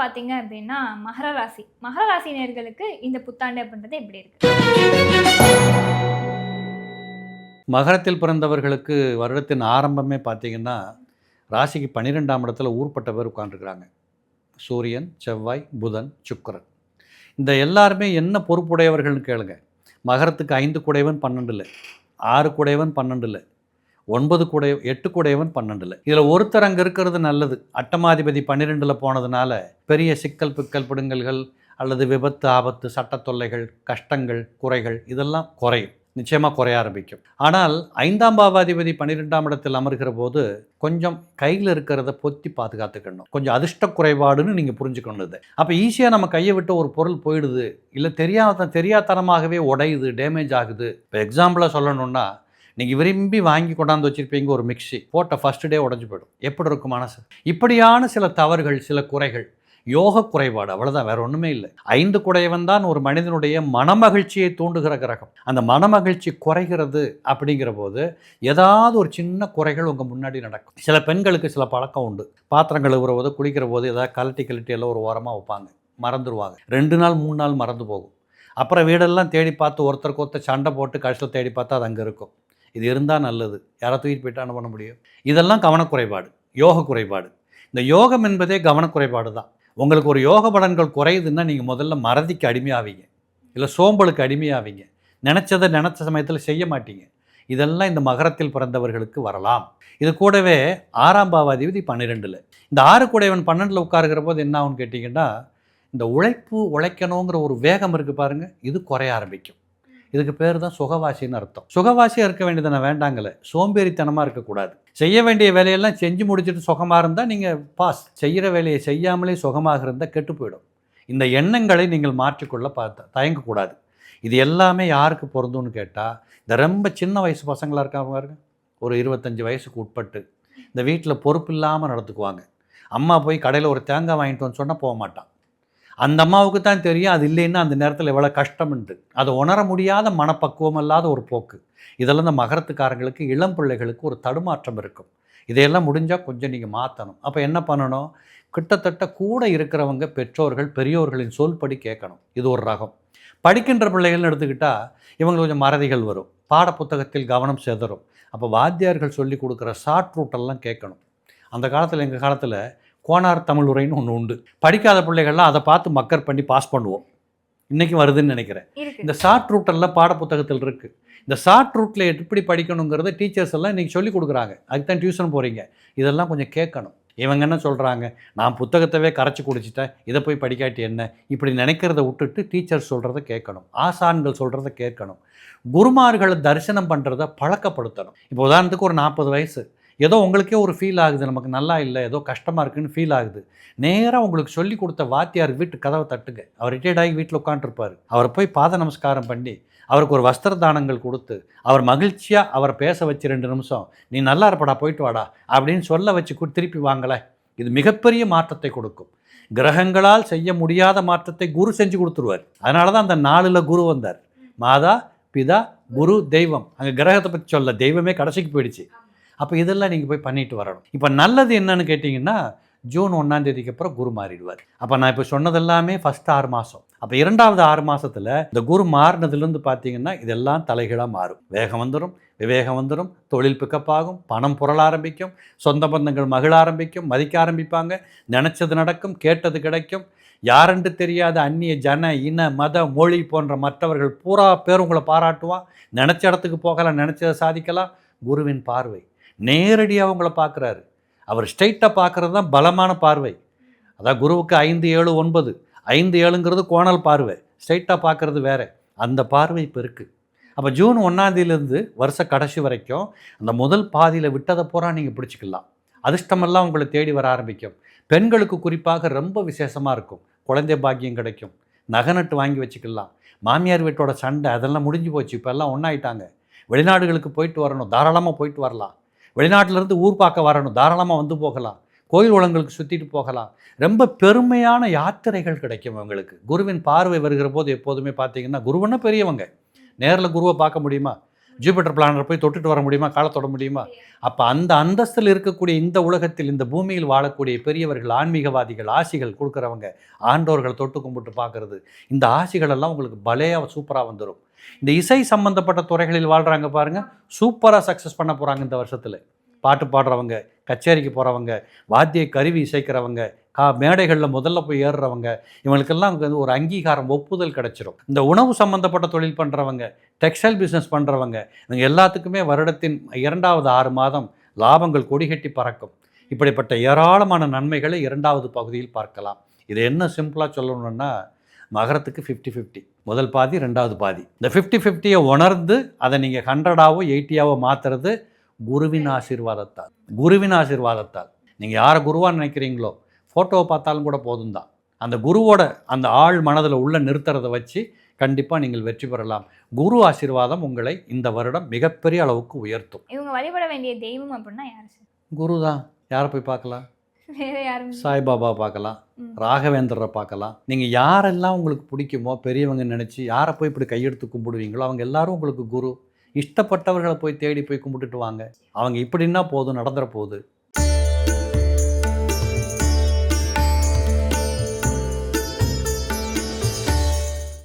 பார்த்தீங்க அப்படின்னா மகர ராசி. மகர ராசி நேர்களுக்கு இந்த புத்தாண்டு அப்படின்றது எப்படி இருக்கு? மகரத்தில் பிறந்தவர்களுக்கு வருடத்தின் ஆரம்பமே பார்த்தீங்கன்னா ராசிக்கு பன்னிரெண்டாம் இடத்துல ஊர்பட்ட பேர் உட்காந்துருக்குறாங்க சூரியன் செவ்வாய் புதன் சுக்கரன். இந்த எல்லாருமே என்ன பொறுப்புடையவர்கள்னு கேளுங்க. மகரத்துக்கு ஐந்து குடைவன் பன்னெண்டில் ஆறு குடைவன் பன்னெண்டில் ஒன்பது குடை எட்டு கூடையவன் பன்னெண்டில். இதில் ஒருத்தர் அங்கே இருக்கிறது நல்லது. அட்டமாதிபதி பன்னிரெண்டில் போனதுனால பெரிய சிக்கல் பிக்கல் பிடுங்கல்கள் அல்லது விபத்து ஆபத்து சட்ட தொல்லைகள் கஷ்டங்கள் குறைகள் இதெல்லாம் குறையும். நிச்சயமாக குறைய ஆரம்பிக்கும். ஆனால் ஐந்தாம் பாவாதிபதி பன்னிரெண்டாம் இடத்தில் அமர்கிற போது கொஞ்சம் கையில் இருக்கிறத பொத்தி பாதுகாத்துக்கணும். கொஞ்சம் அதிர்ஷ்ட குறைபாடுன்னு நீங்கள் புரிஞ்சுக்கணுது அப்போ ஈஸியாக நம்ம கையை விட்டு ஒரு பொருள் போயிடுது. இல்லை தெரியாத தெரியாதனமாகவே உடையுது டேமேஜ் ஆகுது. இப்போ எக்ஸாம்பிளாக சொல்லணுன்னா நீங்கள் விரும்பி வாங்கி கொண்டாந்து வச்சுருப்பீங்க ஒரு மிக்சி போட்ட ஃபஸ்ட் டே உடஞ்சி போயிடும். எப்படி இருக்கும் மனசு? இப்படியான சில தவறுகள் சில குறைகள். யோக குறைபாடு அவ்வளோதான் வேற ஒன்றுமே இல்லை. ஐந்து குடையவன் தான் ஒரு மனிதனுடைய மனமகிழ்ச்சியை தூண்டுகிற கிரகம். அந்த மனமகிழ்ச்சி குறைகிறது அப்படிங்கிற போது ஏதாவது ஒரு சின்ன குறைகள் உங்கள் முன்னாடி நடக்கும். சில பெண்களுக்கு சில பழக்கம் உண்டு. பாத்திரம் கழுவுற போது குளிக்கிற போது ஏதாவது கலட்டி கலட்டி எல்லாம் ஒரு ஓரமாக வைப்பாங்க. மறந்துடுவாங்க ரெண்டு நாள் மூணு நாள் மறந்து போகும். அப்புறம் வீடெல்லாம் தேடி பார்த்து ஒருத்தருக்கு ஒருத்தர் சண்டை போட்டு கடைசியில் தேடி பார்த்தா அது அங்கே இருக்கும். இது இருந்தால் நல்லது. யாரை தூக்கிட்டு போயிட்டா என்ன பண்ண முடியும்? இதெல்லாம் கவனக்குறைபாடு. யோக குறைபாடு. இந்த யோகம் என்பதே கவனக்குறைபாடு தான். உங்களுக்கு ஒரு யோக பலன்கள் குறையுதுன்னா நீங்கள் முதல்ல மறதிக்கு அடிமையாவீங்க. இல்லை சோம்பலுக்கு அடிமையாவீங்க. நினச்சதை நினச்ச சமயத்தில் செய்ய மாட்டீங்க. இதெல்லாம் இந்த மகரத்தில் பிறந்தவர்களுக்கு வரலாம். இது கூடவே ஆறாம் பாவாதிபதி பன்னிரெண்டில். இந்த ஆறு கூடையவன் பன்னெண்டில் உட்காருகிற போது என்ன ஆகும்னு கேட்டிங்கன்னா இந்த உழைப்பு உழைக்கணுங்கிற ஒரு வேகம் இருக்குது பாருங்கள் இது குறைய ஆரம்பிக்கும். இதுக்கு பேர் தான் சுகவாசின்னு அர்த்தம். சுகவாசியாக இருக்க வேண்டியதான நான் வேண்டாங்கல்ல சோம்பேறித்தனமாக இருக்கக்கூடாது. செய்ய வேண்டிய வேலையெல்லாம் செஞ்சு முடிச்சுட்டு சுகமாக இருந்தால் நீங்கள் பாஸ். செய்கிற வேலையை செய்யாமலே சுகமாக இருந்தால் கெட்டு போயிடும். இந்த எண்ணங்களை நீங்கள் மாற்றிக்கொள்ள பார்த்த தயங்கக்கூடாது. இது எல்லாமே யாருக்கு பொருந்தும்னு கேட்டால் இந்த ரொம்ப சின்ன வயசு பசங்களாக இருக்காங்க பாருங்க. ஒரு இருபத்தஞ்சி வயசுக்கு உட்பட்டு இந்த வீட்டில் பொறுப்பு இல்லாமல் நடத்துக்குவாங்க அம்மா போய் கடையில் ஒரு தேங்காய் வாங்கிட்டு வந்து சொன்னால் போக மாட்டான். அந்த அம்மாவுக்கு தான் தெரியும் அது இல்லைன்னா அந்த நேரத்தில் எவ்வளோ கஷ்டம்ன்ட்டு அதை உணர முடியாத மனப்பக்குவம் இல்லாத ஒரு போக்கு. இதெல்லாம் இந்த மகரத்துக்காரங்களுக்கு இளம் பிள்ளைகளுக்கு ஒரு தடுமாற்றம் இருக்கும். இதையெல்லாம் முடிஞ்சால் கொஞ்சம் நீங்கள் மாற்றணும் அப்போ என்ன பண்ணணும்? கிட்டத்தட்ட கூட இருக்கிறவங்க பெற்றோர்கள் பெரியோர்களின் சொல்படி கேட்கணும். இது ஒரு ரகம். படிக்கின்ற பிள்ளைகள்னு எடுத்துக்கிட்டால் இவங்களுக்கு கொஞ்சம் மறதிகள் வரும். பாடப்புத்தகத்தில் கவனம் செதறும். அப்போ வாத்தியார்கள் சொல்லி கொடுக்குற ஷார்ட் ரூட்டெல்லாம் கேட்கணும். அந்த காலத்தில் எங்கள் காலத்தில் கோனார் தமிழ் உரைன்னு ஒன்று உண்டு. படிக்காத பிள்ளைகள்லாம் அதை பார்த்து மக்கர் பண்ணி பாஸ் பண்ணுவோம். இன்றைக்கி வருதுன்னு நினைக்கிறேன். இந்த ஷார்ட் ரூட்டெல்லாம் பாடப்புத்தகத்தில் இருக்குது இந்த ஷார்ட் ரூட்டில் எப்படி படிக்கணுங்கிறத டீச்சர்ஸ் எல்லாம் இன்றைக்கி சொல்லி கொடுக்குறாங்க. அதுக்கு தான் டியூஷன் போகிறீங்க இதெல்லாம் கொஞ்சம் கேட்கணும். இவங்க என்ன சொல்கிறாங்க நான் புத்தகத்தவே கரைச்சி குடிச்சிட்டேன். இதை போய் படிக்காட்டி என்ன? இப்படி நினைக்கிறத விட்டுட்டு டீச்சர்ஸ் சொல்கிறத கேட்கணும். ஆசான்கள் சொல்கிறத கேட்கணும். குருமார்களை தரிசனம் பண்ணுறத பழக்கப்படுத்தணும். இப்போ உதாரணத்துக்கு ஒரு நாற்பது வயசு. ஏதோ உங்களுக்கே ஒரு ஃபீல் ஆகுது நமக்கு நல்லா இல்லை ஏதோ கஷ்டமாக இருக்குன்னு ஃபீல் ஆகுது. நேராக உங்களுக்கு சொல்லி கொடுத்த வாத்தியார் வீட்டு கதவை தட்டுங்க. அவர் ரிட்டையர்ட் ஆகி வீட்டில் உட்காந்துருப்பார் அவரை போய் பாத நமஸ்காரம் பண்ணி அவருக்கு ஒரு வஸ்திர தானங்கள் கொடுத்து அவர் மகிழ்ச்சியாக அவரை பேச வச்சு ரெண்டு நிமிஷம் நீ நல்லா இருப்படா போயிட்டு வாடா அப்படின்னு சொல்ல வச்சு கு- திருப்பி வாங்கலை. இது மிகப்பெரிய மாற்றத்தை கொடுக்கும். கிரகங்களால் செய்ய முடியாத மாற்றத்தை குரு செஞ்சு கொடுத்துருவார். அதனால தான் அந்த நாளில் குரு வந்தார். மாதா பிதா குரு தெய்வம். அங்கே கிரகத்தை பற்றி சொல்ல தெய்வமே கடைசிக்கு போயிடுச்சு. அப்போ இதெல்லாம் நீங்கள் போய் பண்ணிட்டு வரணும். இப்போ நல்லது என்னன்னு கேட்டிங்கன்னா ஜூன் ஒன்றாம் தேதிக்கு அப்புறம் குரு மாறிடுவார். அப்போ நான் இப்போ சொன்னதெல்லாமே ஃபஸ்ட் ஆறு மாதம் அப்போ இரண்டாவது ஆறு மாதத்தில் இந்த குரு மாறினதுலேருந்து பார்த்தீங்கன்னா இதெல்லாம் தலைகீழாக மாறும். வேகம் வந்துடும் விவேகம் வந்துடும் தொழில் பிக்கப் ஆகும் பணம் புரள ஆரம்பிக்கும் சொந்த பந்தங்கள் மகிழ ஆரம்பிக்கும் மதிக்க ஆரம்பிப்பாங்க நினச்சது நடக்கும் கேட்டது கிடைக்கும். யாரென்று தெரியாத அந்நிய ஜன இன மத மொழி போன்ற மற்றவர்கள் பூரா பேர் உங்களை பாராட்டுவான். நினச்ச இடத்துக்கு போகலாம் நினச்சதை சாதிக்கலாம். குருவின் பார்வை. நேரடியாக அவங்கள பார்க்குறாரு அவர் ஸ்ட்ரைட்டாக பார்க்குறது தான் பலமான பார்வை. அதான் குருவுக்கு ஐந்து ஏழு ஒன்பது. ஐந்து ஏழுங்கிறது கோணல் பார்வை. ஸ்ட்ரைட்டாக பார்க்குறது வேறு. அந்த பார்வை இப்போ இருக்குது அப்போ ஜூன் ஒன்றாந்தேதியிலேருந்து வருஷ கடைசி வரைக்கும் அந்த முதல் பாதியில் விட்டதை பூரா நீங்கள் பிடிச்சிக்கலாம். அதிர்ஷ்டமெல்லாம் உங்களை தேடி வர ஆரம்பிக்கும். பெண்களுக்கு குறிப்பாக ரொம்ப விசேஷமாக இருக்கும். குழந்தை பாக்கியம் கிடைக்கும். நகை நட்டு வாங்கி வச்சுக்கலாம். மாமியார் வீட்டோட சண்டை அதெல்லாம் முடிஞ்சு போச்சு. இப்போ எல்லாம் ஒன்றாயிட்டாங்க வெளிநாடுகளுக்கு போயிட்டு வரணும். தாராளமாக போயிட்டு வரலாம். வெளிநாட்டிலேருந்து ஊர் பார்க்க வரணும். தாராளமாக வந்து போகலாம். கோயில் உலங்களுக்கு சுற்றிட்டு போகலாம். ரொம்ப பெருமையான யாத்திரைகள் கிடைக்கும் அவங்களுக்கு குருவின் பார்வை வருகிற போது எப்போதுமே பார்த்தீங்கன்னா குருவன்னா பெரியவங்க. நேரில் குருவை பார்க்க முடியுமா? ஜூபிட்டர் பிளானரை போய் தொட்டுட்டு வர முடியுமா? காலை தொட முடியுமா? அப்போ அந்த அந்தஸ்தில் இருக்கக்கூடிய இந்த உலகத்தில் இந்த பூமியில் வாழக்கூடிய பெரியவர்கள் ஆன்மீகவாதிகள் ஆசிகள் கொடுக்குறவங்க ஆண்டோர்கள் தொட்டு கும்பிட்டு பார்க்கறது. இந்த ஆசிகள் எல்லாம் உங்களுக்கு பலையாக சூப்பராக வந்துடும் இந்த இசை சம்மந்தப்பட்ட துறைகளில் வாழ்கிறாங்க பாருங்கள் சூப்பராக சக்ஸஸ் பண்ண போகிறாங்க இந்த வருஷத்தில். பாட்டு பாடுறவங்க கச்சேரிக்கு போகிறவங்க வாத்திய கருவி இசைக்கிறவங்க கா மேடைகளில் முதல்ல போய் ஏறுறவங்க இவங்களுக்கெல்லாம் வந்து ஒரு அங்கீகாரம் ஒப்புதல் கிடைச்சிரும். இந்த உணவு சம்மந்தப்பட்ட தொழில் பண்ணுறவங்க டெக்ஸ்டைல் பிஸ்னஸ் பண்ணுறவங்க இவங்க எல்லாத்துக்குமே வருடத்தின் இரண்டாவது ஆறு மாதம் லாபங்கள் கொடிகட்டி பறக்கும். இப்படிப்பட்ட ஏராளமான நன்மைகளை இரண்டாவது பகுதியில் பார்க்கலாம். இது என்ன சிம்பிளாக சொல்லணுன்னா மகரத்துக்கு ஃபிஃப்டி ஃபிஃப்டி முதல் பாதி ரெண்டாவது பாதி. இந்த ஃபிஃப்டி ஃபிஃப்டியை உணர்ந்து அதை நீங்கள் ஹண்ட்ரடாவோ எயிட்டியாவோ மாற்றுறது குருவின் ஆசீர்வாதத்தால். குருவின் ஆசீர்வாதத்தால். நீங்கள் யாரை குருவான்னு நினைக்கிறீங்களோ ஃபோட்டோவை பார்த்தாலும் கூட போதும் தான் அந்த குருவோட அந்த ஆள் மனதில் உள்ள நிறுத்துறதை வச்சு கண்டிப்பாக நீங்கள் வெற்றி பெறலாம். குரு ஆசீர்வாதம் உங்களை இந்த வருடம் மிகப்பெரிய அளவுக்கு உயர்த்தும். இவங்க வழிபட வேண்டிய தெய்வம் அப்படின்னா யார் குரு தான் யாரை போய் பார்க்கலாம்? வேற யாரும் சாய்பாபா பார்க்கலாம் ம். ராகவேந்திரரை பார்க்கலாம். நீங்கள் யாரெல்லாம் உங்களுக்கு பிடிக்குமோ பெரியவங்க நினச்சி யாரை போய் இப்படி கையெடுத்து கும்பிடுவீங்களோ அவங்க எல்லாரும் உங்களுக்கு குரு. இஷ்டப்பட்டவர்களை போய் தேடி போய் கும்பிட்டுட்டு வாங்க. அவங்க இப்படின்னா போதும் நடந்துற போகுது